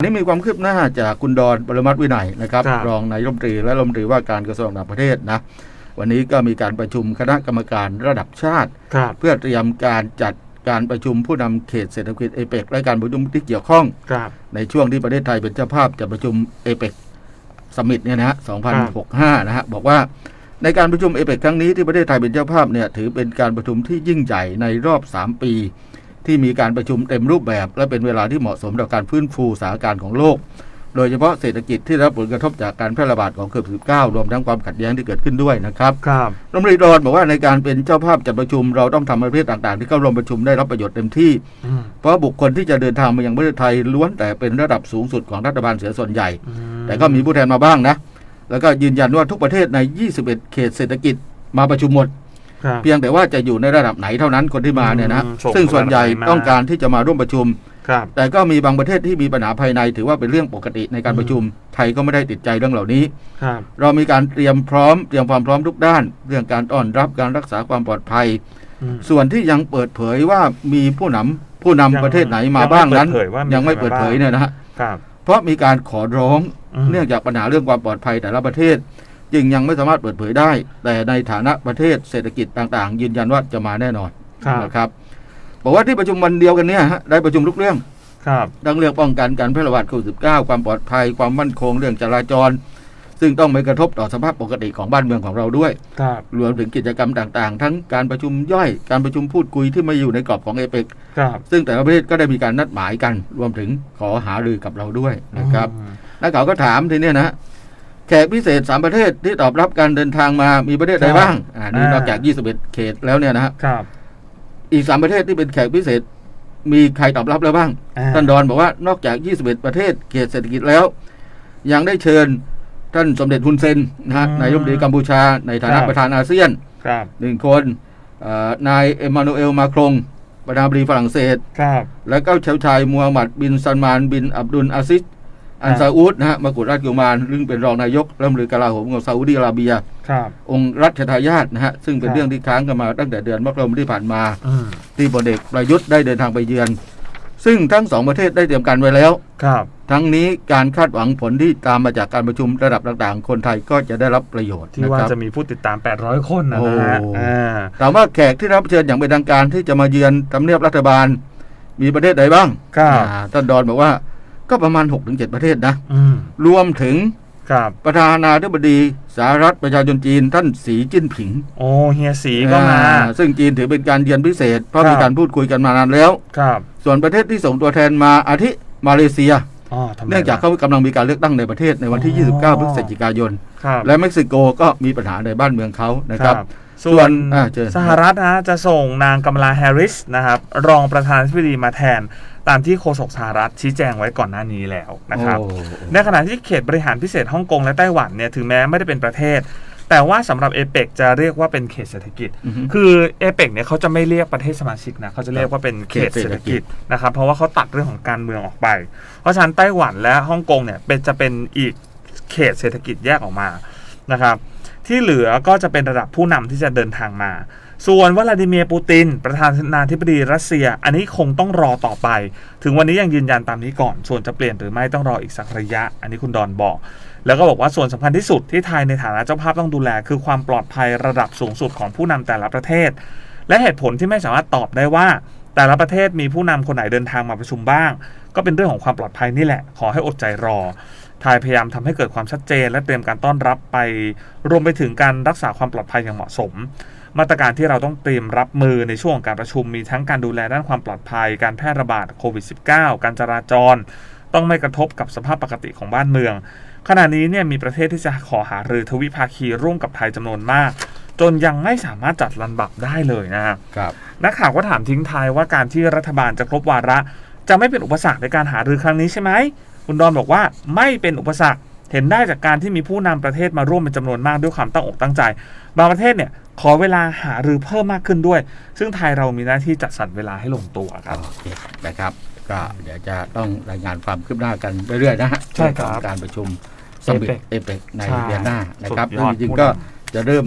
วันนี้มีความคืบหน้าจากคุณดอนปรมัตถ์วินัยนะครับครับ รองนายรัฐมนตรีและรัฐมนตรีว่าการกระทรวงต่างประเทศนะ วันนี้ก็มีการประชุมคณะกรรมการระดับชาติ ครับเพื่อเตรียมการจัดการประชุมผู้นำเขตเศรษฐกิจเอเปกและการประชุมที่เกี่ยวข้อง ครับ ในช่วงที่ประเทศไทยเป็นเจ้าภาพจัดประชุมเอเปกสมิตเนี่ยนะฮะ2065 นะฮะ บอกว่าในการประชุมเอเปกครั้งนี้ที่ประเทศไทยเป็นเจ้าภาพเนี่ยถือเป็นการประชุมที่ยิ่งใหญ่ในรอบ 3 ปี ที่มีการประชุมเต็มรูปแบบ และเป็นเวลาที่เหมาะสมต่อการฟื้นฟูสถานการณ์ของโลก โดยเฉพาะเศรษฐกิจที่ได้รับผลกระทบจากการแพร่ระบาดของโควิด -19 รวมทั้งความขัดแย้งที่เกิดขึ้นด้วยนะครับครับรัฐมนตรีดอนบอกว่าในการเป็นเจ้าภาพจัดประชุมเราต้องทำให้ประเทศต่างๆ ที่เข้าร่วมประชุมได้รับประโยชน์เต็มที่อืมเพราะบุคคลที่จะเดินทางมายังประเทศไทยล้วนแต่เป็นระดับสูงสุดของรัฐบาลเสียส่วนใหญ่อืมแต่ก็มีผู้แทนมาบ้างนะ แล้วก็ยืนยันว่าทุกประเทศใน 21 เขตเศรษฐกิจมาประชุมหมดครับ เพียงแต่ว่าจะอยู่ในระดับไหนเท่านั้นคนที่มาเนี่ยนะอืมส่งซึ่งส่วนใหญ่ระดับไหนมาต้องการที่จะมาร่วมประชุมครับแต่ก็มีบางประเทศที่มีปัญหาภายในถือว่าเป็นเรื่องปกติในการประชุม ไทยก็ไม่ได้ติดใจเรื่องเหล่านี้ครับเรามีการเตรียมพร้อมเตรียมความพร้อมทุกด้าน เรื่องการต้อนรับการรักษาความปลอดภัยอืมส่วนที่ยังเปิดเผยว่ามีผู้นำผู้นำยังประเทศไหนมายังไม่บ้างนั้นเปิดเผยว่ามียังไม่ใครมาเปิดเผยบ้างเนี่ยนะฮะครับเพราะมีการขอร้องอืมเนื่องจากปัญหาเรื่องความปลอดภัยแต่ละประเทศ จึงยังไม่สามารถเปิดเผยได้ แต่ในฐานะประเทศเศรษฐกิจต่างๆ ยืนยันว่าจะมาแน่นอนครับนะครับบอกว่าที่ประชุมวันเดียวกันเนี่ยฮะได้ประชุมทุกเรื่องครับทั้งเรื่องป้องกันการแพร่ระบาดโควิด -19 ความปลอดภัยความมั่นคงเรื่องจราจร ซึ่งต้องไม่กระทบต่อสภาพปกติของบ้านเมืองของเราด้วยครับรวมถึงกิจกรรมต่างๆ ทั้งการประชุมย่อยการประชุมพูดคุยที่ไม่อยู่ในกรอบของเอเปกครับซึ่งแต่ละประเทศก็ได้มีการนัดหมายกัน รวมถึงขอหารือกับเราด้วยนะครับอืมนักข่าวก็ถามทีเนี้ยนะ แขกพิเศษสามประเทศที่ตอบรับการเดินทางมามีประเทศใดครับบ้าง อ่านี่อ่านนอกจาก 21 เขตแล้วเนี่ยนะฮะครับ อีกสามประเทศที่เป็นแขกพิเศษ มีใครตอบรับแล้วบ้างอ่ท่านดอนบอกว่านอกจาก 21 ประเทศเขตเศรษฐกิจแล้ว ยังได้เชิญท่านสมเด็จฮุนเซนนะฮะนายกรัฐมนตรีกัมพูชาในฐานะประธานอาเซียนครับหนึ่งคนเอ่อนายเอมมานูเอลมาครงประธานาธิบดีฝรั่งเศสครับแล้วก็ชาวชายมูฮัมหมัดบินซันมานบินอับดุลอาซิส อันซาอุดนะฮะมกุฎราชกุมารซึ่งเป็นรองนายกรัฐมนตรีกลาโหมของซาอุดิอาระเบีย ครับ องค์รัชทายาทนะฮะซึ่งเป็นครับ เรื่องที่ค้างกันมาตั้งแต่เดือนมกราคมที่ผ่านมา อืมที่พลเอกประยุทธ์ได้เดินทางไปเยือน ซึ่งทั้งสองประเทศได้เตรียมการไว้แล้ว ครับ ทั้งนี้การคาดหวังผลที่ตามมาจากการประชุมระดับต่างๆ คนไทยก็จะได้รับประโยชน์ที่นะว่าครับ จะมีผู้ติดตาม 800 คนนะโอ้นะฮะอ่าถามว่าแขกที่รับเชิญอย่างเป็นทางการที่จะมาเยือนทำเนียบรัฐบาล มีประเทศใดบ้างครับ อ่าท่านดอนบอกว่า ก็ประมาณ 6-7 ประเทศนะอืมรวมถึงครับประธานาธิบดีสหรัฐประชาชนจีนท่านสีจิ้นผิง โอ้เฮียสีก็มาอ่ซึ่งจีนถือเป็นการเยือนพิเศษ เพราะครับมีการพูดคุยกันมานานแล้วครับ ส่วนประเทศที่ส่งตัวแทนมาอาทิมาเลเซียอ๋อทำไมเนื่องจากล่ะเขากำลังมีการเลือกตั้งในประเทศในวันที่อ๋อ29 พฤศจิกายนครับและเม็กซิโกก็มีปัญหาในบ้านเมืองเขานะครับ ส่วนอ่าเชิญสหรัฐนะจะส่งนางกัมลาแฮร์ริสนะครับรองประธานาธิบดีมาแทน ตามที่โฆษกสหรัฐชี้แจงไว้ก่อนหน้านี้แล้วนะครับโอ้ในขณะที่เขตบริหารพิเศษฮ่องกงและไต้หวันเนี่ยถึงแม้ไม่ได้เป็นประเทศ แต่ว่าสำหรับเอเปกจะเรียกว่าเป็นเขตเศรษฐกิจอือฮึคือเอเปกเนี่ยเขาจะไม่เรียกประเทศสมาชิกนะเขาจะเรียกว่าเป็นเขตเศรษฐกิจนะครับเพราะว่าเขาตัดเรื่องของการเมืองออกไป เพราะฉะนั้นไต้หวันและฮ่องกงเนี่ยเป็นจะเป็นอีกเขตเศรษฐกิจแยกออกมานะครับ ที่เหลือก็จะเป็นระดับผู้นำที่จะเดินทางมา ส่วนวลาดิเมียร์ปูติน ประธานาธิบดีรัสเซีย อันนี้คงต้องรอต่อไป ถึงวันนี้ยังยืนยันตามนี้ก่อน ส่วนจะเปลี่ยนหรือไม่ต้องรออีกสักระยะ อันนี้คุณดอนบอก แล้วก็บอกว่าส่วนสำคัญที่สุดที่ไทยในฐานะเจ้าภาพต้องดูแล คือความปลอดภัยระดับสูงสุดของผู้นำแต่ละประเทศ และเหตุผลที่ไม่สามารถตอบได้ว่า แต่ละประเทศมีผู้นำคนไหนเดินทางมาประชุมบ้าง ก็เป็นเรื่องของความปลอดภัยนี่แหละ ขอให้อดใจรอ ไทยพยายามทำให้เกิดความชัดเจน และเตรียมการต้อนรับไป รวมไปถึงการรักษาความปลอดภัยอย่างเหมาะสม มาตรการที่เราต้องเตรียมรับมือในช่วงของการประชุมมีทั้งการดูแลด้านความปลอดภัย การแพร่ระบาดโควิด -19 การจราจร ต้องไม่กระทบกับสภาพปกติของบ้านเมือง ขณะนี้เนี่ยมีประเทศที่จะขอหารือทวิภาคีร่วมกับไทยจำนวนมาก จนยังไม่สามารถจัดลันบับได้เลยนะฮะครับนักข่าวก็ถามทิ้งท้ายว่าการที่รัฐบาลจะครบวาระ จะไม่เป็นอุปสรรคในการหารือครั้งนี้ใช่ไหม คุณดอนบอกว่าไม่เป็นอุปสรรคเห็นได้จากการที่มีผู้นำประเทศมาร่วมเป็นจำนวนมากด้วยความตั้งอกตั้งใจ บางประเทศเนี่ยขอเวลาหารือเพิ่มมากขึ้นด้วย ซึ่งไทยเรามีหน้าที่จัดสรรเวลาให้ลงตัวครับโอเคนะครับ ก็เดี๋ยวจะต้องรายงานความคืบหน้ากันเรื่อยๆนะฮะใช่ครับเองของการประชุมสมิต APEC เอเปกในใช่เวียนนานะครับสุดยอดจริงผู้ๆก็นจะเริ่ม